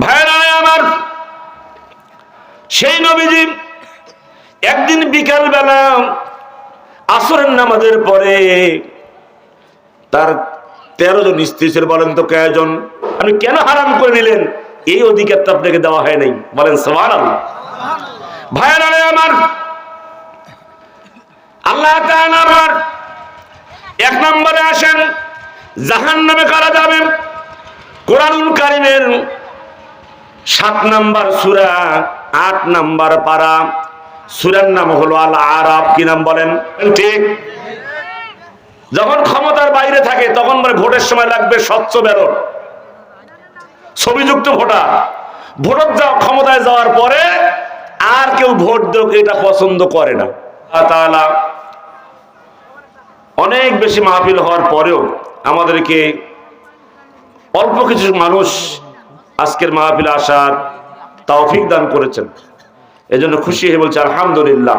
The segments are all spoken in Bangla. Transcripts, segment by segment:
ভাইরা আমার। সেই নবীজি একদিন বিকাল বেলা আসরের নামাজের পরে তার তেরো জন স্ত্রী ছিল, বলেন তো কয়জন? আপনি কেন হারাম করে নিলেন? এই অধিকারটা আপনাকে দেওয়া হয় নাই। বলেন সবার ভাইরা আমার। আল্লাহ আমার। এক নম্বরে আসেন জাহান নামে কারা যাবেন? কোরআনুল কারিমের সাত নাম্বার সুরা, আট নাম্বার পারা। সুরার নাম হলো আল আরাব কি নাম বলেন? ঠিক। যখন ক্ষমতার বাইরে থাকে, তখন মানে ভোটের সময় লাগবে স্বচ্ছ বেরোন ছবিযুক্ত ভোটার। ভোটার যাওয়া ক্ষমতায় যাওয়ার পরে আর কেউ ভোট দেব এটা পছন্দ করে না। তাআলা অনেক বেশি মাহফিল হওয়ার পরেও আমাদেরকে অল্প কিছু মানুষ আজকের মাহফিল আসার তৌফিক দান করেছেন। এজন্য খুশি হয়ে বলছে আলহামদুলিল্লাহ।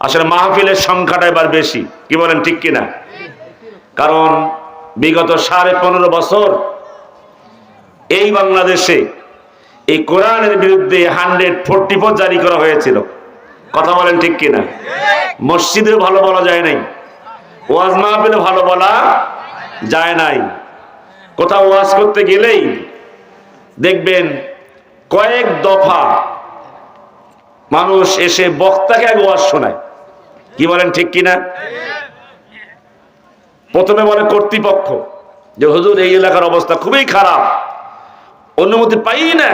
আসলে মাহফিলের সংখ্যাটা এবার বেশি। কি বলেন ঠিক কিনা? কারণ বিগত সাড়ে পনেরো বছর এই বাংলাদেশে এই কোরআনের বিরুদ্ধে হান্ড্রেড ফোরটি ফোর জারি করা হয়েছিল। কথা বলেন ঠিক কিনা? মসজিদের ভালো বলা যায় নাই। ওয়াজ মাহফিলে ভালো বলা যায় নাই। কোথাও ওয়াজ করতে গেলেই দেখবেন কয়েক দফা মানুষ এসে বক্তাকে আগে ওয়াজ শোনায়। কি বলেন ঠিক কিনা? প্রথমে বলে কর্তৃপক্ষ যে, হুজুর, এই এলাকার অবস্থা খুবই খারাপ। অনুমতি পাই না।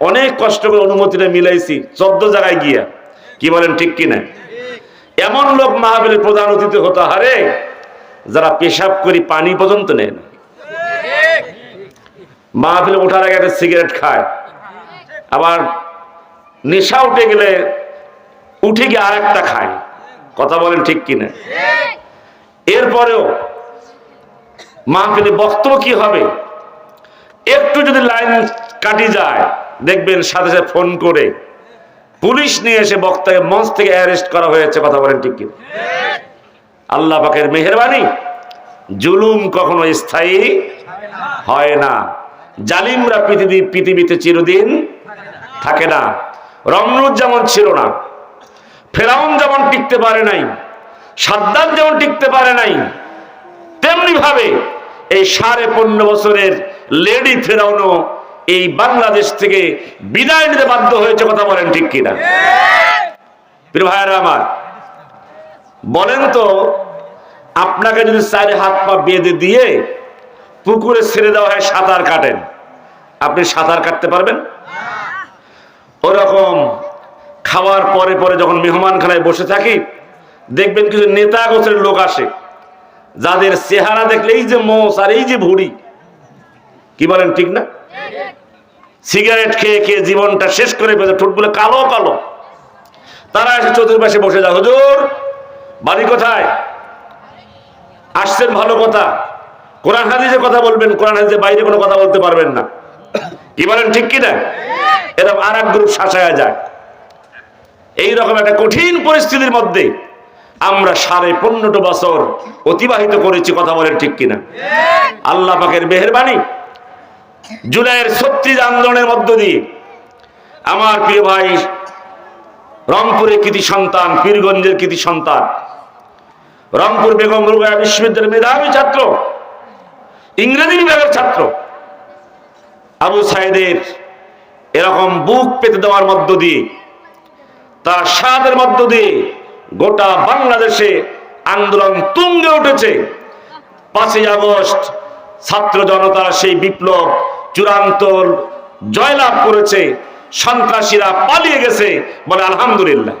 অনেক কষ্ট করে অনুমতিটা মিলাইছি, চোদ্দ জায়গায় গিয়া। কি বলেন ঠিক কিনা? এমন লোক মাহবিলের প্রধান অতিথি হতে হারে যারা পেশাব করি পানি পর্যন্ত নেয় না। মাহফিলে ওঠার আগে একটা সিগারেট খায়। আবার নেশা উঠে গেলে উঠে গিয়ে আর একটা খায়। কথা বলেন ঠিক কিনা? এরপরেও মাহফিলে বক্তব্য কি হবে? একটু যদি লাইন কাটি যায়, দেখবেন সাথে সাথে ফোন করে পুলিশ নিয়ে এসে বক্তাকে মঞ্চ থেকে অ্যারেস্ট করা হয়েছে। কথা বলেন ঠিক কিনা? আল্লাহ পাকের মেহরবানি, জুলুম কখনো স্থায়ী হয় না। জালিমরা পৃথিবী পৃথিবীতে চিরদিন থাকে না। রমরুদ যেমন ছিল না, ফেরাউন যেমন টিকতে পারে নাই, সাদ্দাম যেমন টিকতে পারে নাই তেমনি ভাবে এই সাড়ে পনেরো বছরের লেডি ফেরাউনও এই বাংলাদেশ থেকে বিদায় নিতে বাধ্য হয়েছে, কথা বলেন ঠিক কিনা? আমার, বলেন তো, আপনাকে যদি চারে হাত পা বেঁধে দিয়ে পুকুরে ছেড়ে দেওয়া হয় সাঁতার কাটেন। আপনি সাঁতার কাটতে পারবেন? ওরকম খাওয়ার পরে পরে যখন মেহমানখানায় বসে থাকি, দেখবেন কিছু নেতা গোছের লোক আসে। যাদের চেহারা দেখলে এই যে মোষ আর এই যে ভুড়ি, কি বলেন ঠিক না? সিগারেট খেয়ে খেয়ে জীবনটা শেষ করে ফেলে ঠোঁটগুলো কালো কালো। তারা এসে চতুর্পাশে বসে যায়, হুজুর, বাড়ি কোথায়? আসছেন ভালো কথা। কোরআন হাদিসের কথা বলবেন, কোরআন হাদিসের বাইরে কোনো কথা বলতে পারবেন না। কি বলেন, ঠিক কিনা? এরকম আর এক গ্রুপ শাসায়া যায়। এইরকম একটা কঠিন পরিস্থিতির মধ্যে আমরা সাড়ে পনেরোটা বছর অতিবাহিত করেছি, কথা বলেন ঠিক কিনা? আল্লাহ পাকের মেহরবানি, জুলাইয়ের ছত্রিশ আন্দোলনের মধ্য দিয়ে আমার প্রিয় ভাই রংপুরের কৃতি সন্তান, পীরগঞ্জের কৃতি সন্তান, রংপুর বেগম রুগায়া বিশ্ববিদ্যালয়ের মেধাবী ছাত্র ইংরেজি বিভাগের ছাত্র। আবু সাহেদের এরকম বুক পেতে দেওয়ার মধ্য দিয়ে, তার সাদের মধ্য দিয়ে গোটা বাংলাদেশে আন্দোলন তুঙ্গে উঠেছে। পাঁচই আগস্ট ছাত্র জনতা সেই বিপ্লব চূড়ান্ত জয়লাভ করেছে, সন্ত্রাসীরা পালিয়ে গেছে বলে আলহামদুলিল্লাহ।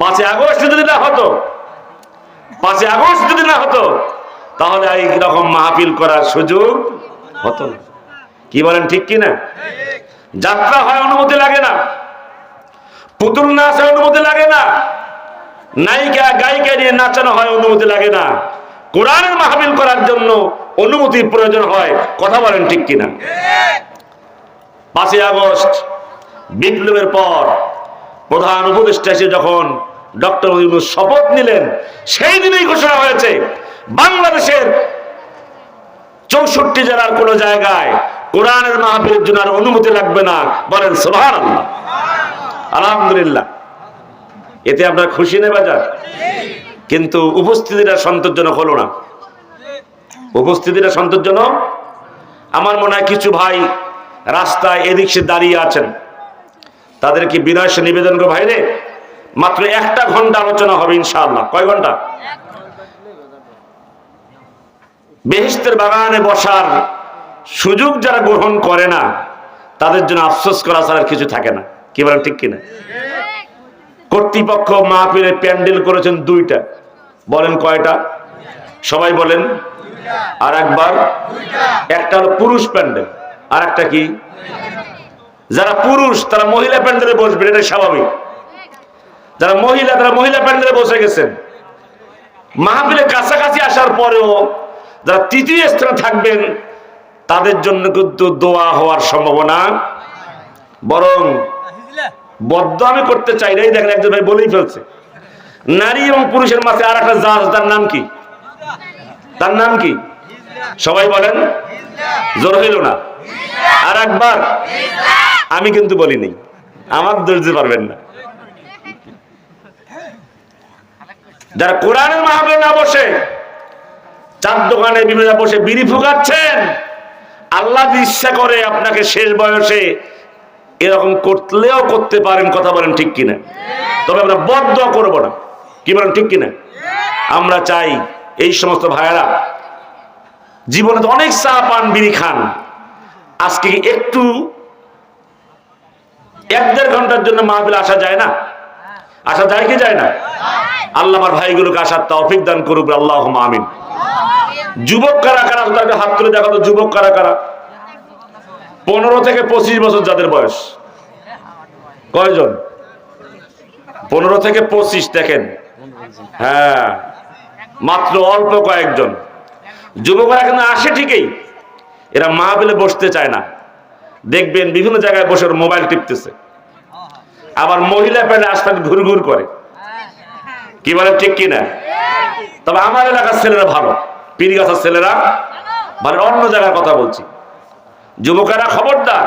পাঁচই আগস্ট যদি না হতো, পাঁচই আগস্ট যদি না হতো তাহলে এই রকম মাহফিল করার সুযোগ হতো না। কি বলেন, ঠিক কি না? যাত্রা হয় অনুমতি লাগে না। পুতুল নাচ হয় অনুমতি লাগে না। নায়িকা, গায়িকা নিয়ে নাচানো হয় অনুমতি লাগে না। কোরআনের মাহফিল করার জন্য অনুমতির প্রয়োজন হয়। কথা বলেন, ঠিক কিনা পাঁচই আগস্ট, বিপ্লবের পর প্রধান উপদেষ্টা এসে যখন ডক্টর শপথ নিলেন, সেই দিনেই ঘোষণা হয়েছে বাংলাদেশের চৌষট্টি জেলার কোন জায়গায় কোরআনের মাহফিলের জন্য আর অনুমতি লাগবে না। বলেন সোহান আলহামদুলিল্লাহ। এতে আপনার খুশি নেই বাজার? কিন্তু উপস্থিতিটা সন্তোষজনক হলো না। উপস্থিতিটা সন্তোষজনক? আমার মনে হয় কিছু ভাই রাস্তায় এদিক সে দাঁড়িয়ে আছেন। তাদেরকে বিনয় সে নিবেদন করো ভাইরে? মাত্র একটা ঘণ্টা আলোচনা হবে ইনশাআল্লাহ। কয় ঘণ্টা? বেহেস্তের বাগানে বসার সুযোগ যারা গ্রহণ করে না, তাদের জন্য আফসোস করা ছাড়া কিছু থাকে না। কি বলেন, ঠিক কিনা? কর্তৃপক্ষ মাহফিলে প্যান্ডেল করেছেন দুইটা। বলেন কয়টা? সবাই বলেন। আর একবার। একটা হলো পুরুষ প্যান্ডেল, আর একটা কি? যারা পুরুষ, তারা মহিলা প্যান্ডেলে বসবেন এটা স্বাভাবিক। যারা মহিলা, তারা মহিলা প্যান্ডেলে বসে গেছেন। মাহফিলের কাছাকাছি আসার পরেও যারা তৃতীয় স্থানে থাকবেন, তাদের জন্য কিন্তু দোয়া হওয়ার সম্ভাবনা। বরং বদ্ধ আমি করতে চাই না দেখেন একজন ভাই বলেই ফেলছে। নারী এবং পুরুষের মাঝে আর একটা জাহাজ, তার নাম কি? তার নাম কি? সবাই বলেন, জোর হইল না? আর একবার আমি কিন্তু বলিনি আমার ধরতে পারবেন না। যারা কোরআনের মাহফিলে না বসে চার দোকানে বিভিন্ন বসে বিড়ি ফুকাচ্ছেন, আল্লাহ ইচ্ছা করে, আপনাকে শেষ বয়সে এরকম করলেও করতে পারেন? কথা বলেন ঠিক কিনা? তবে আমরা বদ্ধ করব না। কি বলেন ঠিক কিনা? আমরা চাই এই সমস্ত ভাইয়েরা জীবনে অনেক চা পান, বিড়ি খান। আজকে একটু এক দেড় ঘণ্টার জন্য মাহফিলে আসা যায় না? আসা যায় কি যায় না? আল্লাহ আমার ভাইগুলোকে আসার তৌফিক দান করুক আল্লাহ আমিন। যুবক কারা কারা তাকে হাত তুলে দেখো তো যুবক কারা কারা? পনেরো থেকে পঁচিশ বছর যাদের বয়স। কয়জন? পনেরো থেকে পঁচিশ, দেখেন। হ্যাঁ মাত্র অল্প কয়েকজন। যুবকরা এখানে আসে ঠিকই, এরা মাহবিলে বসতে চায় না। দেখবেন বিভিন্ন জায়গায় বসে মোবাইল টিপতেছে। আবার মহিলা প্যান্টে আশপাশে ঘুর ঘুর করে। কি বলে, ঠিক কিনা? তবে আমার এলাকার ছেলেরা ভালো। পিরিগাছার ছেলেরা মানে অন্য জায়গার কথা বলছি। যুবকেরা খবরদার,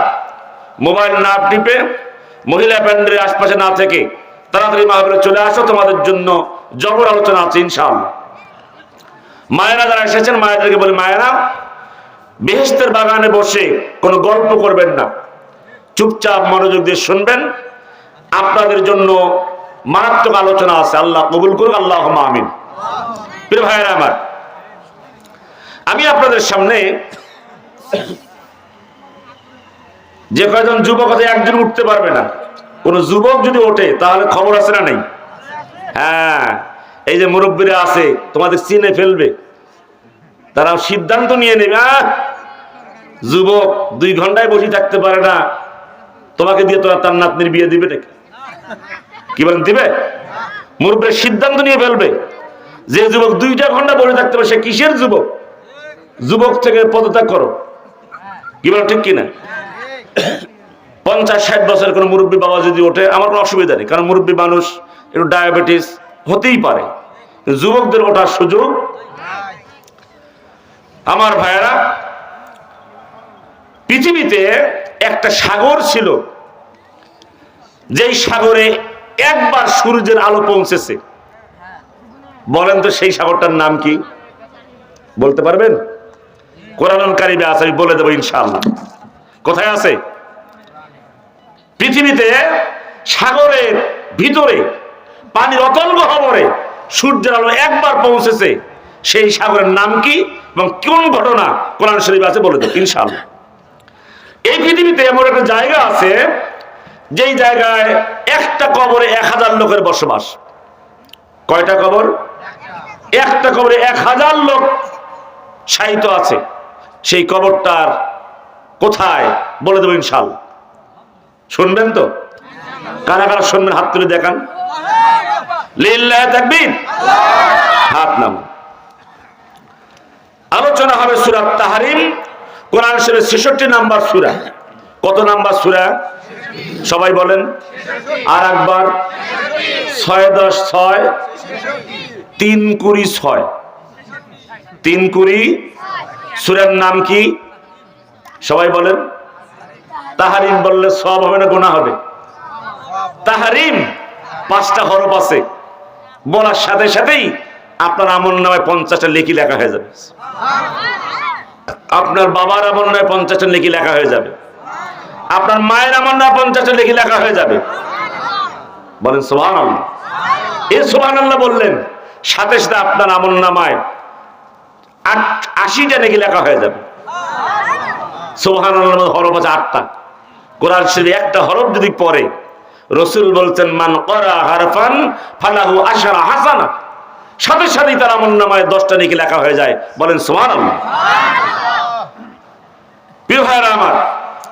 মোবাইল না টিপে, মহিলা প্যান্ডেলের আশপাশে না থেকে তাড়াতাড়ি মাহবিলে চলে আসো, তোমাদের জন্য জবর আলোচনা আছে ইনশাআল্লাহ। মায়েরা যারা এসেছেন, মায়েদেরকে বলি, মায়েরা বেহেস্তের বাগানে বসে কোনো গল্প করবেন না। চুপচাপ মনোযোগ দিয়ে শুনবেন। আপনাদের জন্য মারাত্মক আলোচনা আছে। আল্লাহ কবুল করুক আল্লাহ আমিন। প্রিয় ভাইয়েরা আমার আমি আপনাদের সামনে যে কয়জন যুবক আছে একজন উঠতে পারবে না। কোন যুবক যদি ওঠে, তাহলে খবর আছে না নেই? হ্যাঁ এই যে মুরব্বীরা আছে, তোমাদের চিনে ফেলবে। তারা সিদ্ধান্ত নিয়ে নেবে যুবক দুই ঘন্টায় বসে থাকতে পারে না। তোমাকে দিয়ে তোরা তার নাতনির বিয়ে দিবে নাকি? কি বলেন, দিবে? মুরব্বীর সিদ্ধান্ত নিয়ে ফেলবে। যে যুবক দুইটা ঘণ্টা বসে থাকতে পারে, সে কিসের যুবক? যুবক থেকে পদত্যাগ করো। কি বলেন ঠিক কিনা? পঞ্চাশ ষাট বছরের কোনো মুরব্বী বাবা যদি ওঠে আমার কোনো অসুবিধা নেই কারণ মুরব্বী মানুষ একটু ডায়াবেটিস হতেই পারে। যুবকদের ওঠার সুযোগ আমার ভাইয়েরা পৃথিবীতে একটা সাগর ছিল যেই সাগরে একবার সূর্যের আলো পৌঁছেছে। বলেন তো সেই সাগরটার নাম কি? বলতে পারবেন? কোরআন কারিবে আছে, আমি বলে দেবো ইনশাআল্লাহ। কোথায় আছে? পৃথিবীতে সাগরের ভিতরে, পানির অতল গহবরে সূর্যের আলো একবার পৌঁছেছে, সেই সাগরের নাম কি এবং কোন ঘটনা কোরআন শরীফ আছে বলে দেব ইনশাআল্লাহ। এই পৃথিবীতে এমন একটা জায়গা আছে, যেই জায়গায় একটা কবরে এক হাজার লোকের বসবাস। কয়টা কবর? একটা কবরে এক হাজার লোক সাহিত্য আছে। সেই কবরটার কোথায়? বলে দেবো ইনশাল্লাহ শুনবেন তো? কারা কারা শুনবেন? হাত তুলে দেখান। লিল্লাহ তাকবীর। হাত নাম আলোচনা হবে সুরা তাহারিম। কোরআন শরীফের ছেষট্টি নাম্বার সুরা। কত নাম্বার সুরা? সবাই বলেন। আর একবার। ছয় দশ ছয়, তিন কুড়ি ছয়। তিন কুড়ি। সুরের নাম কি? সবাই বলেন। তাহারিম বললে সব হবে না গোনা হবে। তাহারিম পাঁচটা হরফ আছে। বলার সাথে সাথেই আপনার আমল নামায় পঞ্চাশটা লেখি লেখা হয়ে যাবে। আপনার বাবার আমল নামায় পঞ্চাশটা লেখি লেখা হয়ে যাবে। আপনার মায়ের আমল নামায় পঞ্চাশটা লেখি লেখা হয়ে যাবে। বলেন সোহান আল্লাহ এ সোহান আল্লাহ বললেন, সাথে সাথে আপনার আমল নামায় আট, আশিটা নাকি লেখা হয়ে যাবে। সোহান হরফ আছে আটটা। কোরআন শরীফ একটা হরফ যদি পড়ে, রসুল বলছেন, মান করা হারফান, ফালাহু আশারা হাসানা। সাথে সাথেই তার আমল নামায় দশটা নাকি লেখা হয়ে যায়। বলেন সোহান প্রিয় আমার,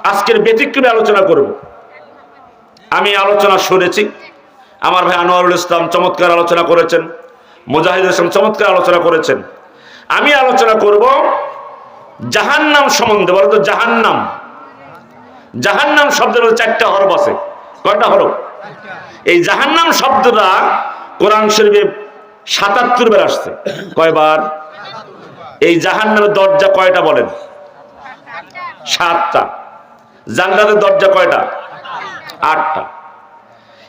আজকের ব্যতিক্রমে আলোচনা করব। আমি আলোচনা শুনেছি। আমার ভাই আনোয়ারুল ইসলাম চমৎকার আলোচনা করেছেন। মুজাহিদুল ইসলাম চমৎকার আলোচনা করেছেন। আমি আলোচনা করব জাহান্নাম সম্বন্ধে, বলো তো জাহান্নাম। জাহান্নাম শব্দের চারটা হরফ আছে। কয়টা হরফ? এই জাহান্নাম শব্দটা কোরআন শরীফে সাতাত্তর বার আসছে। কয়বার? এই জাহান্নামের দরজা কয়টা বলেন? সাতটা। জান্নাতের দরজা কয়টা? আটটা।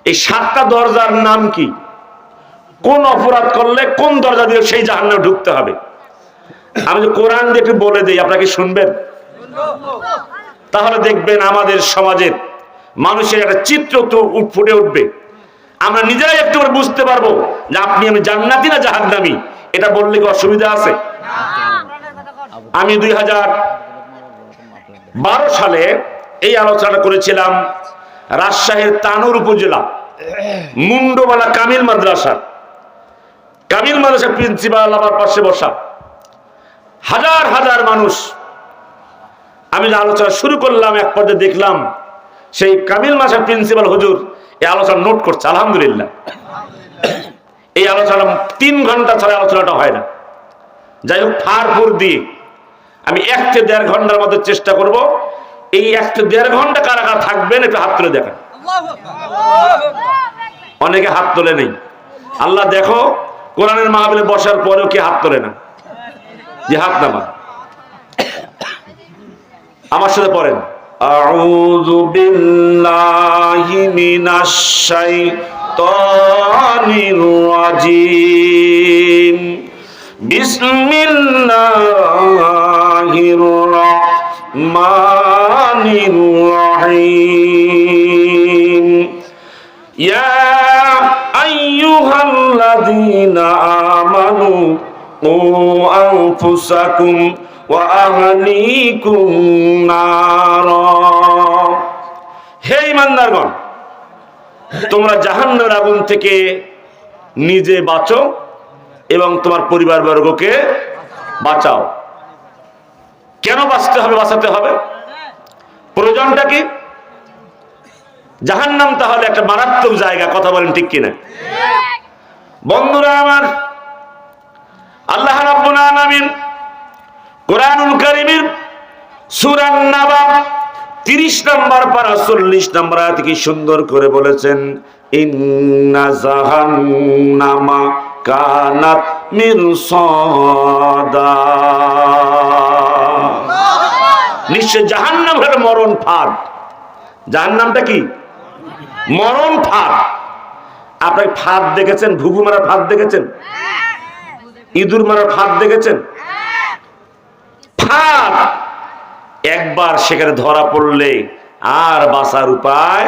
এই সাতটা দরজার নাম কি? কোন অপরাধ করলে কোন দরজা দিয়ে সেই জাহান্নামে ঢুকতে হবে? আমি যে কোরআন দিয়ে একটু বলে দিই আপনাকে শুনবেন? তাহলে দেখবেন আমাদের সমাজের মানুষের একটা চিত্র তো ফুটে উঠবে। আমরা নিজেরাই একটু বুঝতে পারব যে আপনি আমি জান্নাতি না জাহান্নামি? এটা বললে কি অসুবিধা আছে? আমি দুই হাজার বারো সালে এই আলোচনা করেছিলাম রাজশাহীর তানুর উপজেলা, মুন্ডবালা কামিল মাদ্রাসা কামিল মাদ্রাসা প্রিন্সিপাল আমার পাশে বসা। হাজার হাজার মানুষ। আমি আলোচনা শুরু করলাম, এক পর্যায়ে দেখলাম, সেই কামিল মাসার প্রিন্সিপাল হুজুর এই আলোচনা নোট করছে, আলহামদুলিল্লাহ। এই আলোচনা তিন ঘণ্টা ছাড়া আলোচনাটা হয় না। যাই হোক ফারফুর দিয়ে আমি এক থেকে দেড় ঘণ্টার মধ্যে চেষ্টা করব। এই এক থেকে দেড় ঘণ্টা কারা কারা থাকবেন, একটু হাত তুলে দেখান। অনেকে হাত তোলে নেই। আল্লাহ দেখো, কোরআনের মাহবিলে বসার পরেও কি হাত তোলে না। যে হাত নামা আমার সাথে পড়েন আউযু বিল্লাহি মিনাশ শাইতানির রাজিম বিসমিল্লাহির রহমানির রহিম ইয়া আইয়ুহাল্লাযীনা আমানু قوا أنفسكم وأهليكم نارا হে ইমানদারগণ তোমরা জাহান্নামের আগুন থেকে নিজে বাঁচো এবং তোমার পরিবার বর্গকে বাঁচাও কেন বাঁচতে হবে বাঁচাতে হবে প্রয়োজনটা কি জাহান্নাম তাহলে একটা মারাত্মক জায়গা কথা বলেন ঠিক কিনা বন্ধুরা আমার আল্লাহ রাব্বুল আলামিন, কোরআনুল কারীমের সূরা নাবা 30 নম্বর পারা 40 নম্বর কি সুন্দর করে বলেছেন নিশ্চয় জাহান্নাম হলো মরণ ফাঁদ। জাহান্নামটা কি? মরণ ফাঁদ। আপনি ফাঁদ দেখেছেন? ঘুঘু মারা ফাঁদ দেখেছেন? ইঁদুর মারার ফাঁদ দেখেছেন? ফাঁদ! একবার সেখানে ধরা পড়লে আর বাঁচার উপায়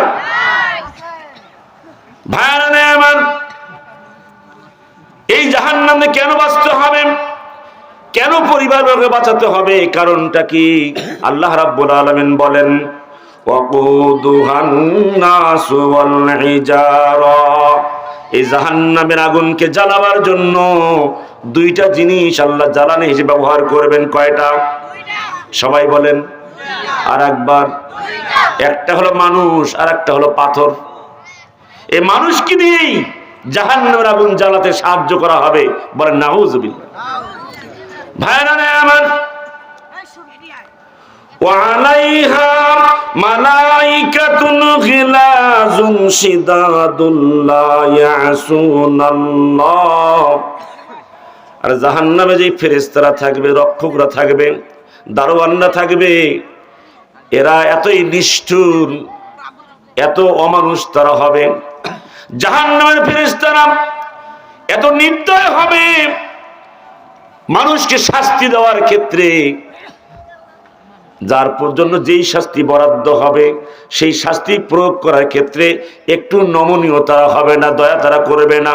এই জাহান নামে কেন বাঁচতে হবে? কেন বাঁচাতে হবে? কারণটা কি? আল্লাহ বলেন এই জাহান্নামের আগুনকে জ্বালাবার জন্য দুইটা জিনিস আল্লাহ জ্বালানি হিসেবে ব্যবহার করবেন কয়টা সবাই বলেন আর একবার একটা হলো মানুষ আর একটা হলো পাথর এই মানুষকে দিয়েই জাহান্নামের আগুন জ্বালাতে সাহায্য করা হবে বলেন নাউজুবিল্লাহ ভাইরা রে আমার وعليها ملائكة غلاظ شداد لا يعصون الله আর জাহান্নামে যে ফেরেশতারা থাকবে, রক্ষকরা থাকবে, দারোয়ানরা থাকবে, এরা এতই নিষ্ঠুর, এত অমানুষ তারা হবে। জাহান নামের ফেরেস্তারা এত নির্দয় হবে। মানুষকে শাস্তি দেওয়ার ক্ষেত্রে যার জন্য যেই শাস্তি বরাদ্দ হবে, সেই শাস্তি প্রয়োগ করার ক্ষেত্রে একটু নমনীয়তা হবে না, দয়া তারা করবে না।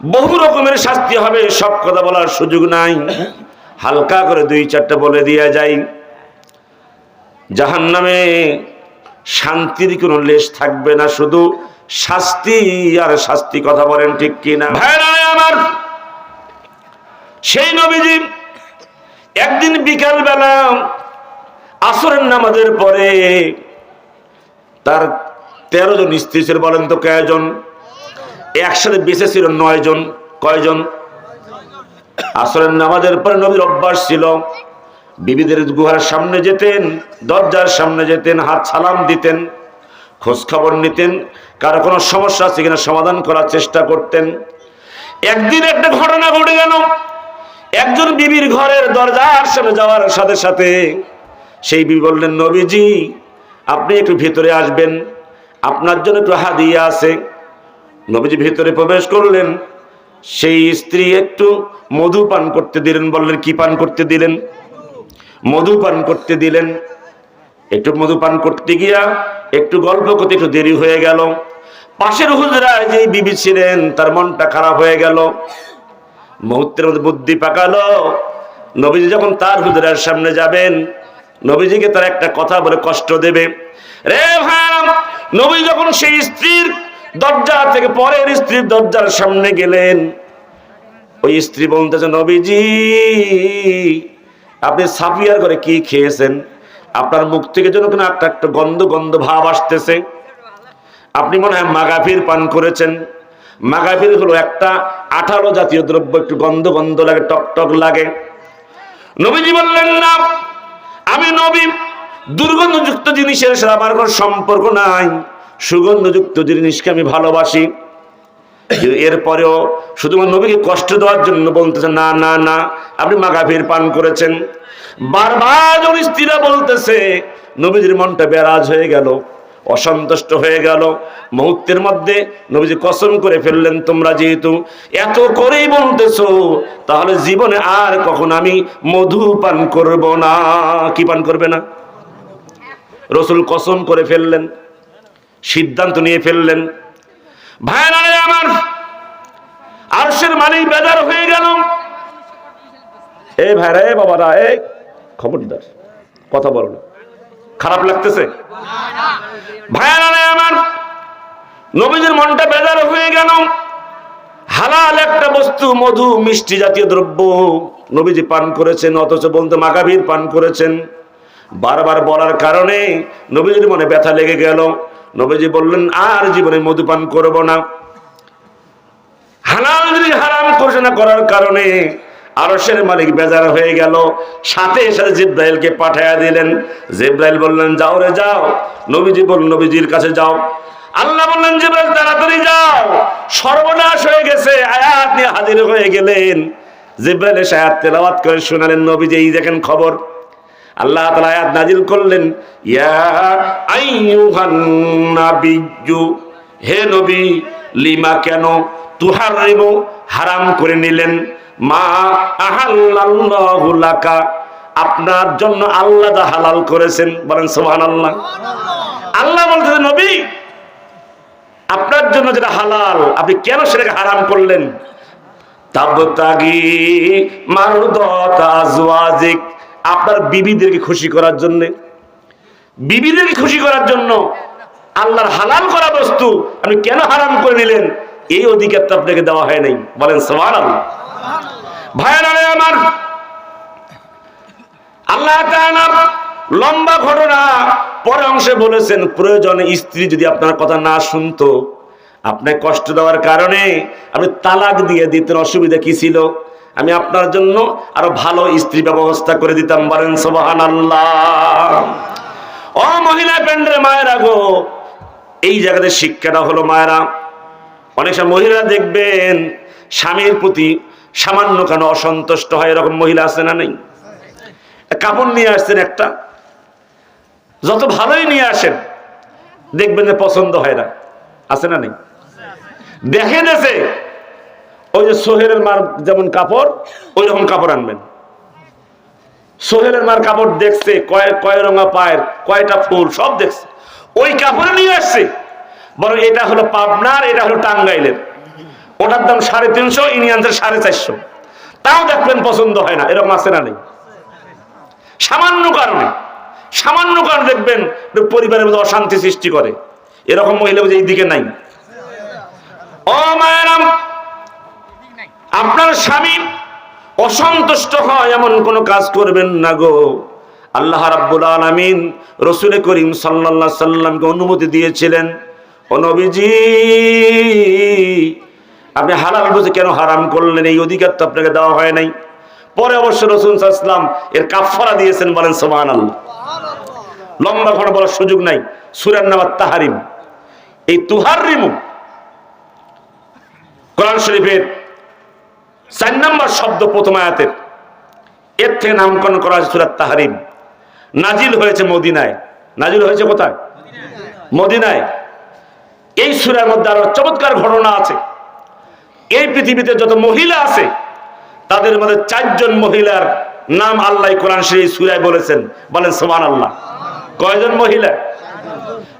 বহু রকমের শাস্তি হবে, সব কথা বলার সুযোগ নাই। হালকা করে দুই চারটা বলে দিয়া যাই। জাহান নামে শান্তির কোনো লেশ থাকবে না, শুধু শাস্তি আর শাস্তি কথা বলেন ঠিক কিনা? আমার সেই নবীজি একদিন বিকাল বেলা আসরের নামাজের পরে তার তেরো জন স্ত্রী বলেন তো কয়জন? একসাথে বেঁচে ছিল নয় জন কয়জন আসরের নামাজের পরে নবীর অভ্যাস ছিল, বিবিদের গুহার সামনে যেতেন, দরজার সামনে যেতেন, হাত সালাম দিতেন খোঁজ খবর নিতেন, কারও কোনো সমস্যা আছে কিনা সমাধান করার চেষ্টা করতেন। একদিন একটা ঘটনা ঘটে গেল। একজন বিবির ঘরের দরজার সামনে যাওয়ার সাথে সাথে সেই বিবি বললেন, নবীজি, আপনি একটু ভিতরে আসবেন, আপনার জন্য একটু হাদিয়া আছে। নবীজি ভিতরে প্রবেশ করলেন। সেই স্ত্রী একটু মধু পান করতে দিলেন, বললেন, কি পান করতে দিলেন? মধু পান করতে দিলেন। একটু মধু পান করতে গিয়া একটু গল্প করতে একটু দেরি হয়ে গেল। পাশের হুজরায় যেই বিবি ছিলেন, তার মনটা খারাপ হয়ে গেল। মুহূর্তের মধ্যে বুদ্ধি পাকালো। নবীজি যখন তার হুজরার সামনে যাবেন, নবীজিকে তার একটা কথা বলে কষ্ট দেবে। রে ভাই, নবী যখন সেই স্ত্রীর দরজা থেকে পরের স্ত্রীর দরজার সামনে গেলেন। ওই স্ত্রী বলতেছে, নবীজি, আপনি সাফিয়ার করে কি খেয়েছেন? আপনার মুখ থেকে যেন কোনো একটা একটা গন্ধ গন্ধ ভাব আসতেছে। আপনি মনে হয় মাগাফির পান করেছেন। মাগাফির হলো একটা আঠালো জাতীয় দ্রব্য, একটু গন্ধ গন্ধ লাগে, টক টক লাগে। নবীজি বললেন, না, আমি নবী, দুর্গন্ধযুক্ত জিনিসের সাথে আমার কোনো সম্পর্ক নাই। সুগন্ধযুক্ত জিনিসকে আমি ভালোবাসি এরপরেও শুধুমাত্র নবীকে কষ্ট দেওয়ার জন্য বলতেছে না না না, আপনি মাগাফির পান করেছেন। বারবার যখন স্ত্রীরা বলতেছে, নবীজির মনটা বেরাজ হয়ে গেল, অসন্তুষ্ট হয়ে গেল। মুহূর্তের মধ্যে নবীজি কসম করে ফেললেন, তোমরা যেহেতু এত করেই বলতেছো, তাহলে জীবনে আর কখন আমি মধু পান করব না। কি পান করবে না? রসুল কসম করে ফেললেন। সিদ্ধান্ত নিয়ে ফেললেন। ভাইরা আমার, আরশের মালিক বেদার হয়ে গেল। এ ভাইরা এ বাবারা, এ খবরদার, কথা বলো না। খারাপ লাগতেছে? ভাইরা আমার, নবীজির মনটা বেজার হয়ে গেল। হালাল একটা বস্তু, মধু, মিষ্টি জাতীয় দ্রব্য নবীজি পান করেছেন, অথচ বলতে মাগাভীর পান করেছেন। বারবার বলার কারণে নবীজির মনে ব্যথা লেগে গেল। নবীজি বললেন, আর জীবনে মধুপান করব না। হালাল যদি হারাম ঘোষণা করার কারণে আরশের মালিক বেজার হয়ে গেল, সাথে সাথে জিব্রাইলকে পাঠাইয়া দিলেন। জিব্রাইল বললেন, যাও রে, যাও। নবীজি বললেন, নবীজির কাছে যাও। আল্লাহ বললেন, জিব্রাইল, তাড়াতাড়ি যাও। সর্বনাশ হয়ে গেছে, আয়াত নিয়ে হাজির হয়ে গেলেন। জিব্রাইল এসে আয়াত তেলাওয়াত করে শোনালেন। নবীজি, এই দেখেন খবর। আল্লাহ তাআলা আয়াত নাজিল করলেন ইয়া আইয়ুহান নাবিয়্যু হে নবী লিমা কেন তুহারিমু হারাম করে নিলেন? মা আহাল্লাল্লাহু লাকা আপনার জন্য আল্লাহ দা হালাল করেছেন বলেন সুবহানাল্লাহ। আল্লাহ বলতেছেন নবী আপনার জন্য যেটা হালাল আপনি কেন সেটাকে হারাম করলেন? তাবতাগি মারদাত আজওয়াজিক আপনার বিবিদেরকে খুশি করার জন্য। বিবিদেরকে খুশি করার জন্য আল্লাহর হালাল করা বস্তু আপনি কেন হারাম করে নিলেন? এই অধিকার তো আপনাকে দেওয়া হয় নাই। বলেন সবার ভাইয়ারা আমার, আল্লাহ লম্বা ঘটনা পরে অংশে বলেছেন, প্রয়োজনে স্ত্রী যদি আপনার কথা না শুনতো, আপনাকে কষ্ট দেওয়ার কারণে আপনি তালাক দিয়ে দিতেন, অসুবিধা কি ছিল? আমি আপনার জন্য আরও ভালো স্ত্রী ব্যবস্থা করে দিতাম, বলেন সোবাহান আল্লাহ ও মহিলা প্যান্ডের মায়েরা গো, এই জায়গাতে শিক্ষাটা হলো মায়েরা। অনেক সময় মহিলা দেখবেন স্বামীর প্রতি সামান্য কেন অসন্তুষ্ট হয়, এরকম মহিলা আছে না নেই? কাপড় নিয়ে আসছেন একটা। যত ভালোই নিয়ে আসেন, দেখবেন যে পছন্দ হয় না। আছে না নেই? দেখেন দেশে ওই যে সোহেলের মার যেমন কাপড়, ওই রকম কাপড় আনবেন। সোহেলের মার কাপড় দেখছে, কয় কয় রঙা পায়ের, কয়টা ফুল, সব দেখছে। ওই কাপড়ে নিয়ে আসছে। বরং এটা হলো পাবনার, এটা হলো টাঙ্গাইলের। ওটার দাম সাড়ে তিনশো, ইনি আনছে সাড়ে চারশো। তাও দেখবেন পছন্দ হয় না, এরকম আছে না নেই। সামান্য কারণে, সামান্য কারণ দেখবেন পরিবারের মধ্যে অশান্তি সৃষ্টি করে। এরকম মহিলা বুঝে এই দিকে নাই। ও আপনার স্বামী অসন্তুষ্ট হয়, এমন কোনো কাজ করবেন না গো। আল্লাহ রাব্বুল আলামিন রসুল করিম সাল্লাল্লাহু সাল্লামকে অনুমতি দিয়েছিলেন, ও নবীজি, আপনি হালাল বুঝে কেন হারাম করলেন? এই অধিকার তো আপনাকে দেওয়া হয় নাই। পরে অবশ্য রসুল সাল্লাম এর কাফফারা দিয়েছেন, বলেন, সুবহানাল্লাহ। লম্বা ঘন বলার সুযোগ নাই। সুরার নামার তাহারিম এই তুহাররিমু কোরআন শরীফের চার নম্বর শব্দ প্রথম আয়াতের। এর থেকে নামকরণ করা হয়েছে সুরাত তাহারিম। নাজিল হয়েছে মদিনায়। নাজিল হয়েছে কোথায়? মদিনায়। এই সুরার মধ্যে আরও চমৎকার ঘটনা আছে। এই পৃথিবীতে যত মহিলা আছে, তাদের মধ্যে চারজন মহিলার নাম আল্লাহ কোরআন সেই সুরায় বলেছেন। বলেন সোমান আল্লাহ কয়জন মহিলা?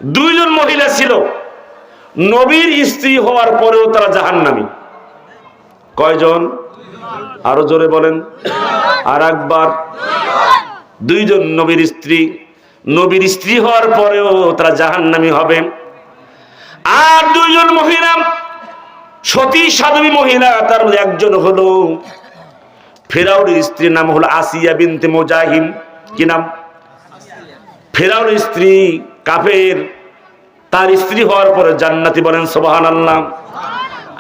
দুইজন মহিলা ছিল। নবীর স্ত্রী হওয়ার পরেও তারা জাহান্নামী। কয়জন? আরও জোরে বলেন। আর একবার দুইজন নবীর স্ত্রী। নবীর স্ত্রী হওয়ার পরেও তারা জাহান্নামী হবে। আর দুইজন মহিলা, সতী সাধবী মহিলা, তার একজন হলো ফেরাউর স্ত্রীর নাম হলো আসিয়া বিনতে মোজাহিম। কি নাম? ফেরাউর স্ত্রী কাফের। তার স্ত্রী হওয়ার পরে জান্নাতি বলেন সোবাহান আল্লাহ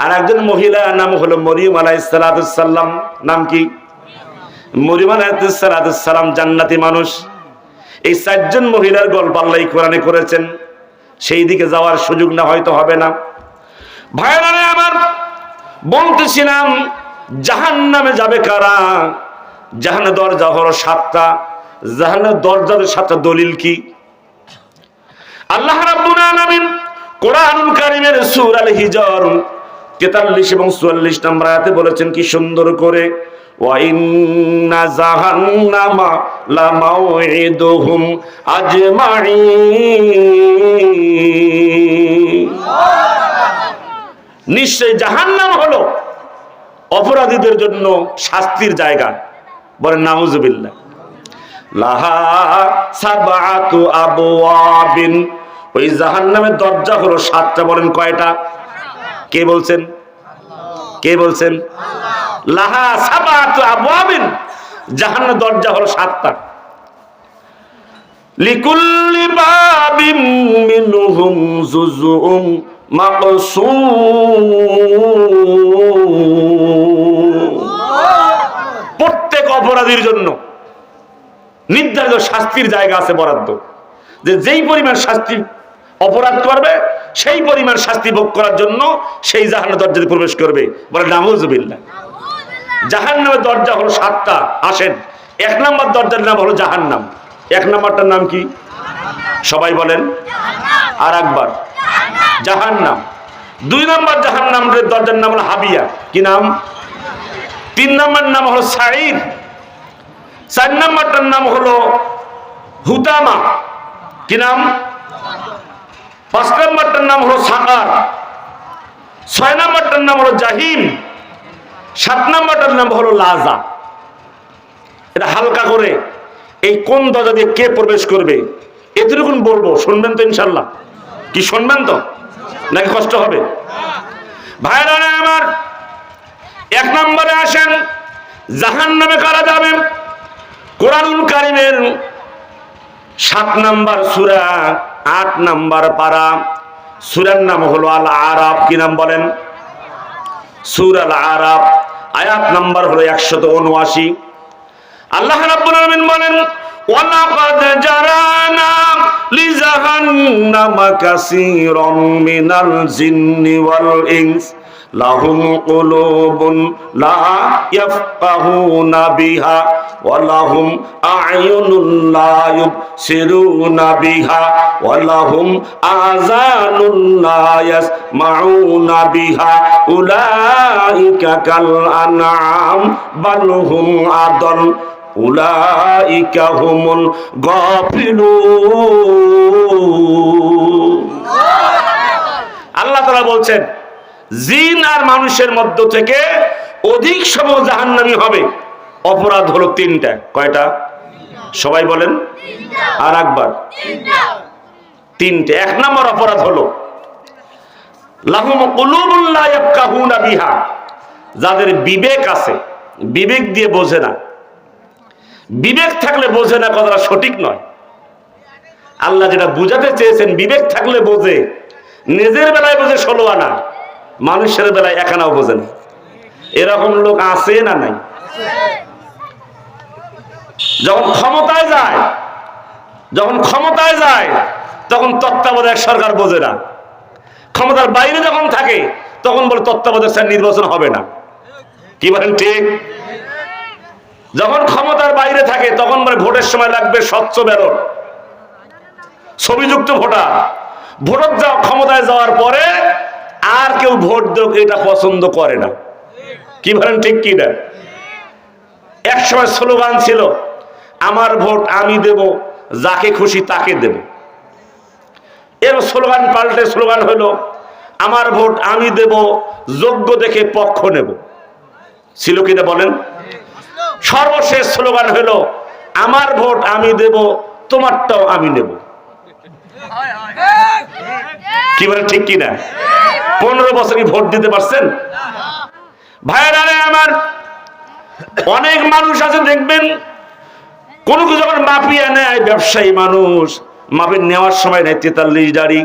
আর একজন মহিলা, নাম হলো মরিয়ম আলাইসালাম নাম কি? মরিয়ম আলাইসালাম জান্নাতি মানুষ। এই চারজন মহিলার গল্প আল্লাহ কোরআনে করেছেন। সেই দিকে যাওয়ার সুযোগ না হয়তো হবে না। ভাইরা আমার বলতেছিলাম জাহান নামে যাবে কারা? জাহানের দরজা হলো সাতটা। জাহানের দরজার সাতটা দলিল কি? আল্লাহ রাব্বুল আলামিন কোরআনুল কারীমের সূরা আল হিজর 43 এবং 44 নম্বর আয়াতে বলেছেন, কি সুন্দর করে নিশ্চয় জাহান্নাম হলো অপরাধীদের জন্য শাস্তির জায়গা। বলেন, নাউজুবিল্লাহ। লাহা সাবাতু ওই জাহান্নামের দরজা হলো সাতটা, বলেন কয়টা? কে বলছেন? কে বলছেন? লাহা সাবাতু আবওয়াবিন। জাহান্নামের দরজা হলো সাতটা। লিকুল্লি বাবিম মিনহুম জুজুম প্রত্যেক অপরাধীর জন্য নির্ধারিত শাস্তির জায়গা আছে বরাদ্দ। যে যেই পরিমাণ শাস্তি অপরাধ করবে সেই পরিমাণ শাস্তি ভোগ করার জন্য সেই জাহান্ন দরজাতে প্রবেশ করবে। বলে নামুজবিল্লা জাহান নামের দরজা হলো সাতটা আসেন। এক নম্বর দরজার নাম হলো জাহান্নাম। এক নম্বরটার নাম কি? সবাই বলেন। আর একবার। জাহান্নাম। দুই নম্বর জাহান্নামের দরজার নাম হলো হাবিয়া। কি নাম? তিন নম্বর নাম হলো সাইদ চার নম্বরটার নাম হলো হুতামা। কি নাম? পাঁচ নম্বরটার নাম হলো সাকার। ছয় নম্বরটার নাম হলো জাহিম। সাত নম্বরটার নাম হলো লাজা। এটা হালকা করে এই কোন দরজা দিয়ে কে প্রবেশ করবে, এতটুকুন বলব, শুনবেন তো ইনশাল্লাহ কি শুনবেন তো? নাকি কষ্ট হবে? ভাইরা আমার এক নম্বরে আসেন জাহান নামে কারা যাবেন? কোরআনুল কারিমের সাত নাম্বার সুরা আট নাম্বার পারা। সুরের নাম হলো আল আরাব কি নাম বলেন? সুর আল আরাব আয়াত নাম্বার হলো একশত উনআশি। আল্লাহ রাব্বুল আলামিন বলেন, ওয়ালাকাদ জারানা লিজাহান্নামা কাসীরাম মিনাল জিন্নি ওয়াল ইনস। লাহুম কুলুবুন লা ইয়াফকাহুনা বিহা ওয়া লাহুম আ'য়ুনুন লা ইউবসিরুনা বিহা ওয়া লাহুম আযানুন লা ইয়াসমাউনা বিহা উলাইকা কাল আনআম বাল হুম আদল উলাইকা হুমুল গাফিলুন। আল্লাহ তাআলা বলছেন জিন আর মানুষের মধ্য থেকে অধিক সময় জাহান্নামী হবে। অপরাধ হলো তিনটা। কয়টা? সবাই বলেন। আর একবার তিনটে। এক নম্বর অপরাধ হলো যাদের বিবেক আছে, বিবেক দিয়ে বোঝে না। বিবেক থাকলে বোঝে না কথাটা সঠিক নয়। আল্লাহ যেটা বুঝাতে চেয়েছেন, বিবেক থাকলে বোঝে। নিজের বেলায় বোঝে ষোলো আনা। মানুষের বেলায় একানাও বোঝে না এরকম লোক আছে না নাই? যখন ক্ষমতায় যায়, যখন ক্ষমতায় যায়, তখন তত্ত্বাবধায়ক সরকার বোঝে না। ক্ষমতার বাইরে যখন থাকে, তখন বলে তত্ত্বাবধায়ক স্যার নির্বাচন হবে না। কি বলেন ঠিক? যখন ক্ষমতার বাইরে থাকে, তখন বলে ভোটের সময় লাগবে স্বচ্ছ ব্যালট। ছবিযুক্ত ভোটার। ভোটার ক্ষমতায় যাওয়ার পরে আর কেউ ভোট দেওক এটা পছন্দ করে না। কি বলেন ঠিক কি না? এক সময় স্লোগান ছিল, আমার ভোট আমি দেব, যাকে খুশি তাকে দেব। এর স্লোগান পাল্টে স্লোগান হলো, আমার ভোট আমি দেব, যোগ্য দেখে পক্ষ নেব। ছিল কিনা বলেন? সর্বশেষ স্লোগান হলো, আমার ভোট আমি দেব, তোমারটাও আমি নেব। কি বলে, ঠিক কিনা? পনেরো বছর কি ভোট দিতে পারছেন? ভাইয়েরা আমার, অনেক মানুষ আছে দেখবেন, কোন কিছু যখন মাপিয়ে নেয় ব্যবসায়ী মানুষ, মাপে নেওয়ার সময় নেয় তেতাল্লিশ দাড়ি,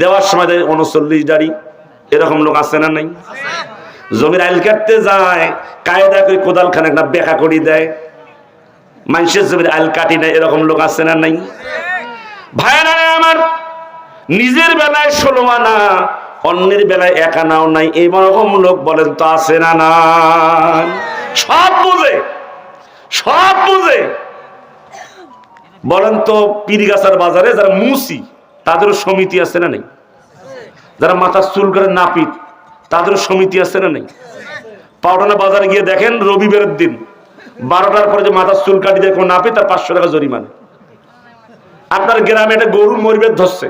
দেওয়ার সময় দেয় উনচল্লিশ দাড়ি, এরকম লোক আছে না নাই? জমির আইল কাটতে যায়, কায়দা করে কোদাল খানে একটা বেকা করি দেয়, মানুষের জমির আইল কাটি নেয়, এরকম লোক আছে না নাই? ভাইয়েরা রে আমার নিজের বেলায় ষোলো আনা, অন্যের বেলায় এক আনাও নাই। এইরকম লোক বলেন, তো আছে না না? সব বুঝে সব বুঝে। বলেন তো, পিরিগাছার বাজারে যারা মুসি, তাদেরও সমিতি আছে না নেই? যারা মাথার চুল করে নাপিত, তাদেরও সমিতি আছে না নেই? পাউডানা বাজারে গিয়ে দেখেন, রবিবারের দিন, বারোটার পরে যে মাথার চুল কাটি দেয় কোনো নাপিত, তার পাঁচশো টাকা জরিমানা। আপনার গ্রামে একটা গরু মরিবের ধরছে।